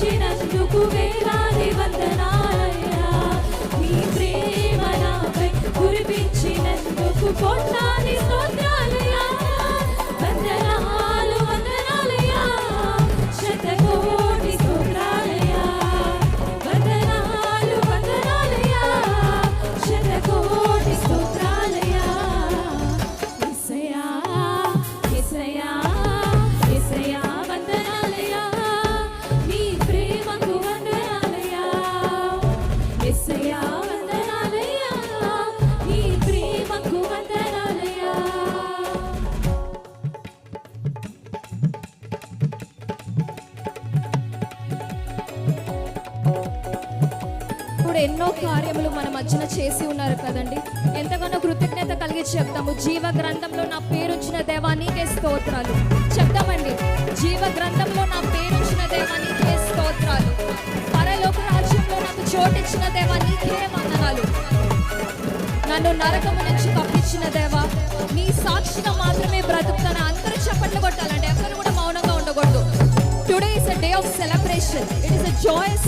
కురిపించినందుకు వేలాది వందనాలయ్యా. నీ ప్రేమ నాపై కురిపించినందుకు కొట్టాలి స్తోత్ర. ఎన్నో కార్యములు మన మధ్యన చేసి ఉన్నారు కదండి. ఎంతగానో కృతజ్ఞత కలిగి చెప్తాము. జీవ గ్రంథంలో నా పేరు దేవా నీకే స్తోత్రాలు. చోటిచ్చిన దేవా నీకే వందనాలు నన్ను నరకము నుంచి తప్పించిన దేవా నీ సాక్షిగా మాత్రమే బ్రతుకుతాను అందరూ చప్పట్లు కొట్టాలంటే ఎవరు కూడా మౌనంగా ఉండకూడదు. Today is a day of celebration it is a joyous